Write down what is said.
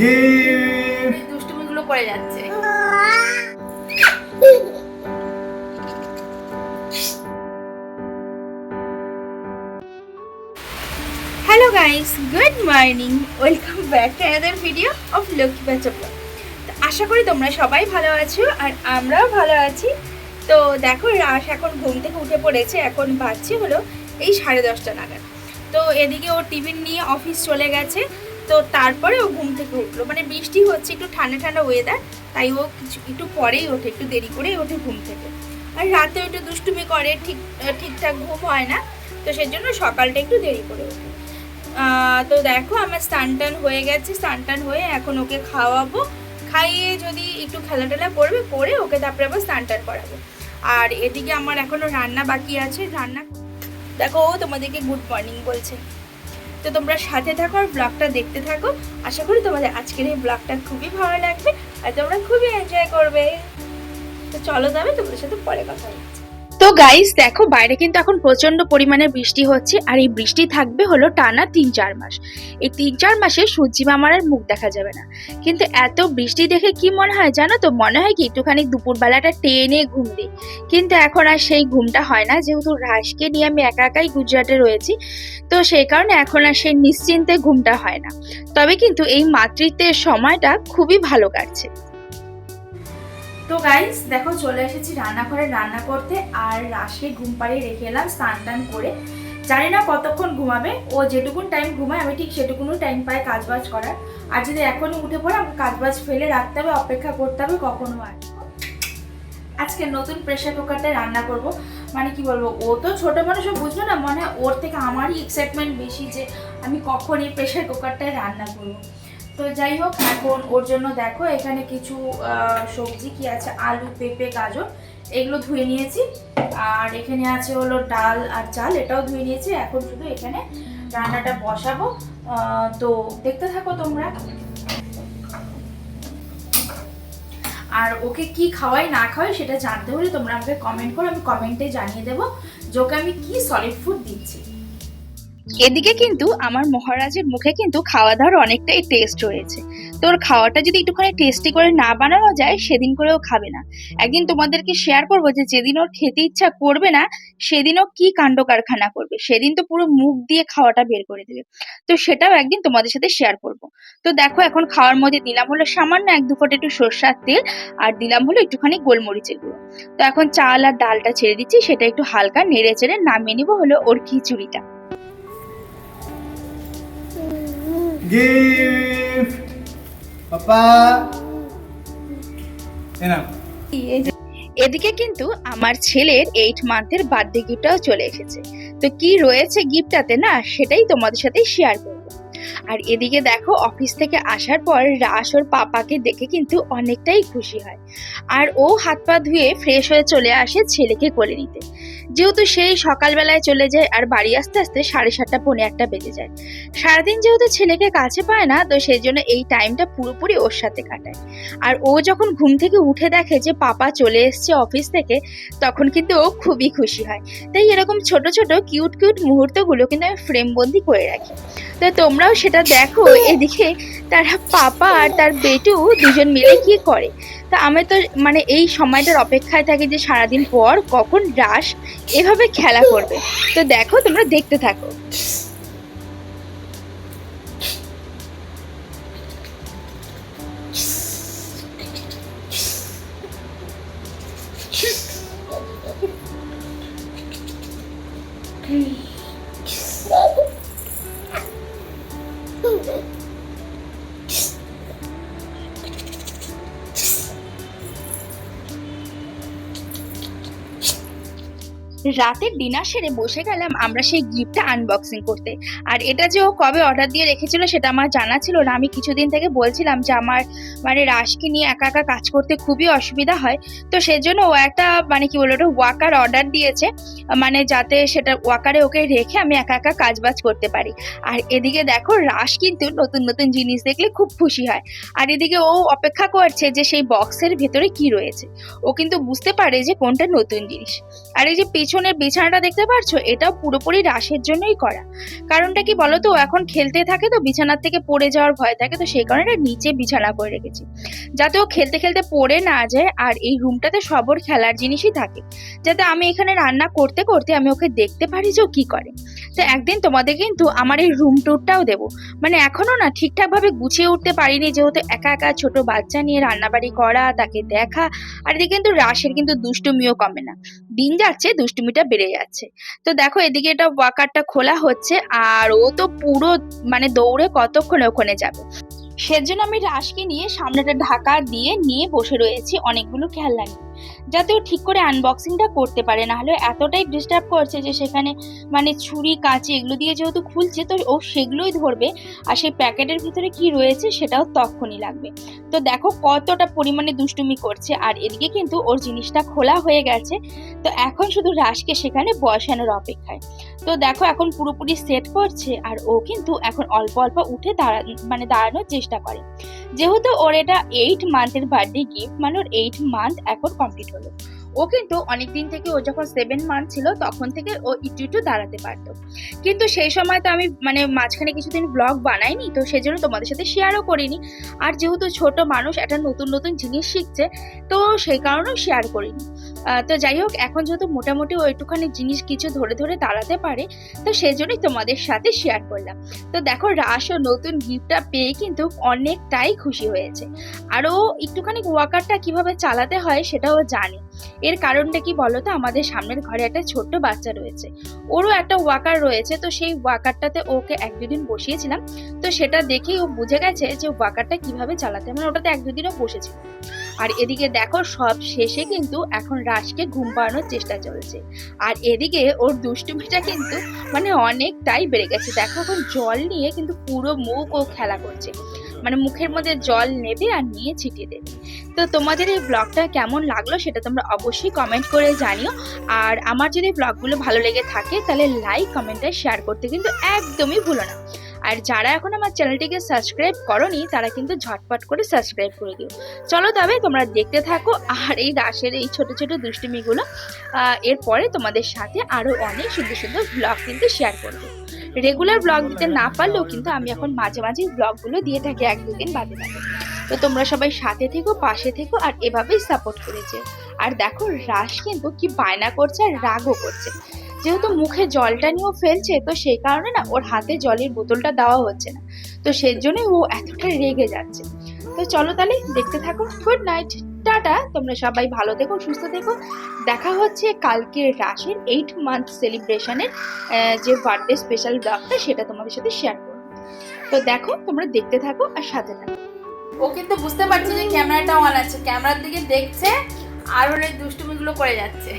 Gift. দুষ্টুমিগুলো করে যাচ্ছে। Hello guys good morning welcome back to another video of Lakshmi বাচ্চা আশা করি তোমরা সবাই ভালো আছো আর আমরাও ভালো আছি। তো দেখো রাস এখন ঘুম থেকে উঠে পড়েছে। এখন বাজছে হলো এই সাড়ে দশটা নাগাদ। তো এদিকে ও টিফিন নিয়ে অফিস চলে গেছে। তো তারপরে ও ঘুম থেকে উঠল। মানে বৃষ্টি হচ্ছে, একটু ঠান্ডা ঠান্ডা ওয়েদার তাই ও কিছু, একটু পরেই ওঠে, একটু দেরি করেই ওঠে ঘুম থেকে। আর রাতে একটু দুষ্টুমি করে, ঠিক, ঠিকঠাক ঘুম হয় না, তো সেই জন্য সকালটা একটু দেরি করে ওঠে। তো দেখো আমার স্নান টান হয়ে গেছে, স্নান টান হয়ে এখন ওকে খাওয়াবো। খাইয়ে যদি একটু খেলা টেলা করবে, করে ওকে তারপরে আবার স্নান টান করাবো। আর এদিকে আমার এখনও রান্না বাকি আছে, রান্না দেখো ও তোমাদেরকে গুড মর্নিং বলছে। তো তোমরা সাথে থাকো আর ব্লগটা দেখতে থাকো। আশা করি তোমাদের আজকের এই ব্লগটা খুবই ভালো লাগবে আর তোমরা খুবই এনজয় করবে। তো চলো যাবে তোমাদের সাথে পরে কথা হচ্ছে। গাইস, দেখো বাইরে কিন্তু এখন প্রচণ্ড পরিমাণে বৃষ্টি হচ্ছে আর এই বৃষ্টি থাকবে হলো টানা তিন চার মাস। এই তিন চার মাসে সূর্যি মামার আর মুখ দেখা যাবে না। কিন্তু এত বৃষ্টি দেখে কি মনে হয় জানো তো? মনে হয় কি একটুখানি দুপুরবেলাটা টেনে ঘুম দিই। কিন্তু এখন আর সেই ঘুমটা হয় না। যেহেতু রাসকে নিয়ে আমি একা একাই গুজরাটে রয়েছি, তো সেই কারণে এখন আর সেই নিশ্চিন্তে ঘুমটা হয় না। তবে কিন্তু এই মাতৃত্বের সময়টা খুবই ভালো কাটছে। তো গাইস দেখো চলে এসেছি রান্নাঘরে রান্না করতে, আর রাশকে ঘুম পাড়িয়ে রেখে এলাম স্নান টান করে। জানি না কতক্ষণ ঘুমাবে, ও যেটুকুন টাইম ঘুমায়, আমি ঠিক সেটুকুনও টাইম পাই কাজবাজ করার। আর যদি এখনই উঠে পড়ে, আমাকে কাজবাজ ফেলে রাখতে হবে, অপেক্ষা করতে হবে কখনো আর। আজকে নতুন প্রেশার কুকারটায় রান্না করব। মানে কি বলব, ও তো ছোট মানুষও বুঝলো না, মনে ওর থেকে আমারই এক্সাইটমেন্ট বেশি যে আমি কখন এই প্রেশার কুকারটায় রান্না করব। তো যাই হোক, এখন ওর জন্য দেখো এখানে কিছু সবজি কি আছে? আলু, পেঁপে, গাজর, এগুলো ধুয়ে নিয়েছি। আর এখানে আছে হলো ডাল আর চাল, এটাও ধুয়ে নিয়েছি। এখন শুধু এখানে রান্নাটা বসাবো। তো দেখতে থাকো তোমরা। আর ওকে কি খাওয়াই, না খাওয়াই সেটা জানতে হলে তোমরা আমাকে কমেন্ট করো, আমি কমেন্টে জানিয়ে দেবো যে ওকে আমি কি সলিড ফুড দিচ্ছি। এদিকে কিন্তু আমার মহারাজের মুখে কিন্তু খাওয়া দাওয়ার অনেকটাই টেস্ট রয়েছে। তোর খাওয়াটা যদি একটুখানি টেস্টি করে না বানানো যায়, সেদিন করেও খাবে না। একদিন তোমাদেরকে শেয়ার করব যে যেদিন ওর খেতে ইচ্ছা করবে না সেদিনও কি কাণ্ড কারখানা করবে। সেদিন তো পুরো মুখ দিয়ে খাওয়াটা বের করে দেবে। তো সেটাও একদিন তোমাদের সাথে শেয়ার করব। তো দেখো, এখন খাওয়ার মধ্যে দিলাম হলো সামান্য এক দু ফোঁটা একটু সর্ষার তেল, আর দিলাম হলো একটুখানি গোলমরিচের গুঁড়ো। তো এখন চাল আর ডালটা ছেড়ে দিচ্ছি, সেটা একটু হালকা নেড়ে চেড়ে নামিয়ে নিবো হলো ওর খিচুড়িটা। গিফট পাপা এনা এদিকে কিন্তু আমার ছেলের এইট মান্থের বার্থডে গিফটটাও চলে এসেছে। তো কি রয়েছে গিফটটাতে না, সেটাই তোমাদের সাথে শেয়ার করব। আর এদিকে দেখো অফিস থেকে আসার পর রাস ওর পাপাকে দেখে কিন্তু অনেকটাই খুশি হয়। আর ও হাত পা ধুয়ে ফ্রেশ হয়ে চলে আসে ছেলেকে কোলে নিতে। যেহেতু সেই সকালবেলায় চলে যায় আর বাড়ি আসতে আসতে সাড়ে সাতটা পৌনে একটা বেজে যায়। সারাদিন যেহেতু ছেলেকে কাছে পায় না তো সেই জন্য এই টাইমটা পুরোপুরি ওর সাথে কাটায়। আর ও যখন ঘুম থেকে উঠে দেখে যে পাপা চলে এসছে অফিস থেকে তখন কিন্তু ও খুবই খুশি হয়। তাই এরকম ছোট ছোট কিউট কিউট মুহূর্তগুলো কিন্তু আমি ফ্রেম বন্দি করে রাখি। তো তোমরাও সেটা দেখো এদিকে তারা পাপা আর তার বেটু দুজন মিলে কি করে? তা আমি তো মানে এই সময়টার অপেক্ষায় থাকি যে সারাদিন পর কখন রাস এভাবে খেলা করবে। তো দেখো, তোমরা দেখতে থাকো। রাতের ডিনার সেরে বসে গেলাম আমরা সেই গিফটটা আনবক্সিং করতে। আর এটা যে ও কবে অর্ডার দিয়ে রেখেছিল সেটা আমার জানা ছিল না। আমি কিছুদিন থেকে বলছিলাম যে আমার মানে রাশকে নিয়ে একা একা কাজ করতে খুবই অসুবিধা হয়। তো সেজন্য ও একটা মানে কি বলব ওটা ওয়াকার অর্ডার দিয়েছে। মানে যাতে সেটা ওয়াকারে ওকে রেখে আমি একা একা কাজবাজ করতে পারি। আর এদিকে দেখো রাশ কিন্তু নতুন নতুন জিনিস দেখলে খুব খুশি হয়। আর এদিকে ও অপেক্ষা করছে যে সেই বক্সের ভেতরে কি রয়েছে। ও কিন্তু বুঝতে পারে যে কোনটা নতুন জিনিস। আর এই যে পেছনে পেছনের বিছানাটা দেখতে পারছ? এটাও পুরোপুরি রাশের জন্যই করা। কারণটা কি বলো তো এখন খেলতে থাকে তো, বিছানার থেকে পড়ে যাওয়ার ভয় থাকে তো, সেই কারণে নিচে বিছানা করে রেখেছি। যাতে ও খেলতে খেলতে পড়ে না যায়, আর এই রুমটাতে সবর খেলার জিনিসই থাকে। যাতে আমি এখানে রান্না করতে করতে আমি ওকে দেখতে পারি যে ও কি করে। তো একদিন তোমাদের কিন্তু আমার এই রুম টুরটাও দেবো। মানে এখনও না ঠিকঠাকভাবে গুছিয়ে উঠতে পারিনি, যেহেতু একা একা ছোট বাচ্চা নিয়ে রান্নাবাড়ি করা, তাকে দেখা, আর এদিকে কিন্তু রাশের কিন্তু দুষ্টুমিও কমে না। দিন যাচ্ছে, দুষ্টুমিটা বেড়ে যাচ্ছে। তো দেখো, এদিকে এটা ওয়াকারটা খোলা হচ্ছে, আর ও তো পুরো মানে দৌড়ে কতক্ষণে ওখানে যাবে? সেজন্য আমি রাশকে নিয়ে সামনেটা ঢাকা দিয়ে নিয়ে বসে রয়েছি, অনেকগুলো খেলনা নিয়ে। যাতে ও ঠিক করে আনবক্সিংটা করতে পারে না হলে এতটাই ডিস্টার্ব করছে যে সেখানে মানে ছুরি, কাঁচি এগুলো দিয়ে যেহেতু খুলছে, তো ও সেগুলোই ধরবে আর সেই প্যাকেটের ভিতরে কি রয়েছে সেটাও তখনই লাগবে। তো দেখো কতটা পরিমাণে দুষ্টুমি করছে, আর এদিকে কিন্তু ওর জিনিসটা খোলা হয়ে গেছে। তো এখন শুধু রাশকে সেখানে বসানোর অপেক্ষায়। তো দেখো এখন পুরোপুরি সেট করছে, আর ও কিন্তু এখন অল্প অল্প উঠে দাঁড়া মানে দাঁড়ানোর চেষ্টা করে। যেহেতু ওর এটা এইট মান্থের বার্থডে গিফট মানে ওর এইট মান্থ এখন কমপ্লিট হলো। ও কিন্তু অনেকদিন থেকে ও যখন সেভেন মান্থ ছিল, তখন থেকে ও একটু একটু দাঁড়াতে পারতো। কিন্তু সেই সময় তো আমি মানে মাঝখানে কিছুদিন ব্লগ বানাইনি, তো সেজন্য তোমাদের সাথে শেয়ারও করিনি। আর যেহেতু ছোট মানুষ, একটা নতুন নতুন জিনিস শিখছে, তো সেই কারণেও শেয়ার করিনি। তো যাই হোক, এখন যেহেতু মোটামুটি ও একটুখানি জিনিস কিছু ধরে ধরে দাঁড়াতে পারে, তো সেই জন্যই তোমাদের সাথে শেয়ার করলাম। তো দেখো রাস ও নতুন গিফটটা পেয়ে কিন্তু অনেকটাই খুশি হয়েছে। আর ও একটুখানি ওয়াকারটা কীভাবে চালাতে হয় সেটাও জানে। এর কারণটা কি বলো তো? আমাদের সামনের ঘরে একটা ছোট্ট বাচ্চা রয়েছে। ওরও একটা ওয়াকার রয়েছে, তো সেই ওয়াকারটাতে ওকে এক দুদিন বসিয়েছিলাম। তো সেটা দেখেই ও বুঝে গেছে যে ওয়াকারটা কীভাবে চালাতে মানে ওটাতে এক দুদিনও বসেছিল। আর এদিকে দেখো, সব শেষে কিন্তু এখন রাজকে ঘুম পাড়ানোর চেষ্টা চলছে। আর এদিকে ওর দুষ্টুমিটা কিন্তু মানে অনেকটাই বেড়ে গেছে। দেখো, এখন জল নিয়ে কিন্তু পুরো মুখ ও খেলা করছে। মানে মুখের মধ্যে জল নেবে আর নিয়ে ছিটিয়ে দেবে। তো তোমাদের এই ব্লগটা কেমন লাগল সেটা তোমরা অবশ্যই কমেন্ট করে জানিও। আর আমার যদি ব্লগগুলো ভালো লেগে থাকে, তাহলে লাইক কমেন্ট আর শেয়ার করতে কিন্তু একদমই ভুলো না। আর যারা এখন আমার চ্যানেলটিকে সাবস্ক্রাইব করনি, তারা কিন্তু ঝটপট করে সাবস্ক্রাইব করে দিও। চলো তবে তোমরা দেখতে থাকো আর এই রাশের এই ছোট ছোট দুষ্টুমিগুলো এরপরে তোমাদের সাথে আরও অনেক সুন্দর সুন্দর ব্লগ কিন্তু শেয়ার করব। রেগুলার ব্লগ দিতে না পারলেও কিন্তু আমি এখন মাঝে মাঝে ব্লগগুলো দিয়ে থাকি এক দুদিন বাদে বাদে। তো তোমরা সবাই সাথে থেকো, পাশে থেকো আর এভাবেই সাপোর্ট করেছে। আর দেখো রাস কিন্তু কি বায়না করছে আর রাগও করছে। যেহেতু মুখে জলটা নিয়েও ফেলছে তো সেই কারণে না ওর হাতে জলের বোতলটা দেওয়া হচ্ছে না। তো সেই জন্যই ও এতটা রেগে যাচ্ছে। তো চলো তাহলে দেখতে থাকো। Good night tata. তোমরা সবাই ভালো থেকো সুস্থ থেকো। দেখা হচ্ছে কালকে রাশের এইট মান্থ সেলিব্রেশনের যে বার্থডে স্পেশাল ব্লগটা সেটা তোমাদের সাথে শেয়ার করব। তো দেখো তোমরা দেখতে থাকো আর সাথে থাকো। ও কিন্তু বুঝতে পারছে যে ক্যামেরাটা অন আছে। ক্যামেরার দিকে দেখছে আর ওর এই দুষ্টুমিগুলো করে যাচ্ছে।